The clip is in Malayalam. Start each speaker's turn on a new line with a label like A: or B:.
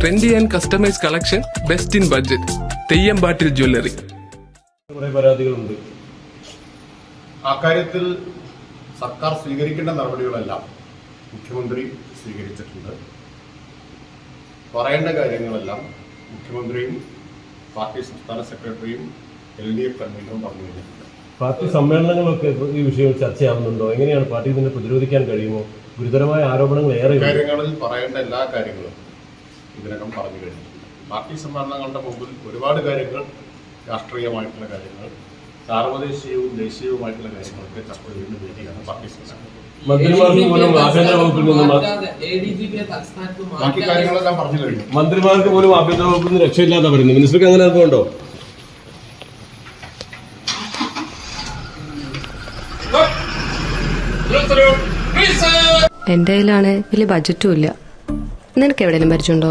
A: Trendy and customise collection best in budget Teyambatil jewellery
B: കുറെ പരാതികളുണ്ട്.
C: അക്കാര്യത്തിൽ സർക്കാർ സ്വീകരിക്കേണ്ട നടപടികളെല്ലാം മുഖ്യമന്ത്രി സ്വീകരിച്ചിട്ടുണ്ട്. പറയേണ്ട കാര്യങ്ങളെല്ലാം മുഖ്യമന്ത്രിയും പാർട്ടി സംസ്ഥാന സെക്രട്ടറിയും എൽ ഡി എഫ് കൺവീനറും പറഞ്ഞു കഴിഞ്ഞിട്ടുണ്ട്.
B: പാർട്ടി സമ്മേളനങ്ങളൊക്കെ ഈ വിഷയം ചർച്ചയാവുന്നുണ്ടോ? എങ്ങനെയാണ് പാർട്ടി ഇതിനെ പ്രതിരോധിക്കാൻ കഴിയുമോ? ഗുരുതരമായ ആരോപണങ്ങൾ ഏറെ
C: കാര്യങ്ങളിൽ പറയേണ്ട എല്ലാ കാര്യങ്ങളും ഇതിനകം പറഞ്ഞു കഴിഞ്ഞു. പാർട്ടി സമ്മേളനങ്ങളുടെ മുമ്പിൽ ഒരുപാട് കാര്യങ്ങൾ രാഷ്ട്രീയമായിട്ടുള്ള കാര്യങ്ങൾ സാർവദേശീയവും ദേശീയവുമായിട്ടുള്ള കാര്യങ്ങളൊക്കെ ചർച്ച ചെയ്യുന്ന വേദിയാണ് പാർട്ടി സമ്മേളനം.
B: മന്ത്രിമാർക്ക് പോലും ആഭ്യന്തര വകുപ്പിൽ നിന്ന് മ-
C: ബാക്കി കാര്യങ്ങളെല്ലാം പറഞ്ഞു കഴിഞ്ഞു.
B: മന്ത്രിമാർക്ക് പോലും ആഭ്യന്തര വകുപ്പിൽ നിന്ന് രക്ഷയില്ലാതെ വരുന്നു. മിനിസ്റ്റർക്ക് അങ്ങനെ അനുഭവമുണ്ടോ
D: എന്റെ കയ്യിലാണ് വലിയ ബജറ്റും ഇല്ല. നിനക്ക് എവിടെയെങ്കിലും പരിചയമുണ്ടോ?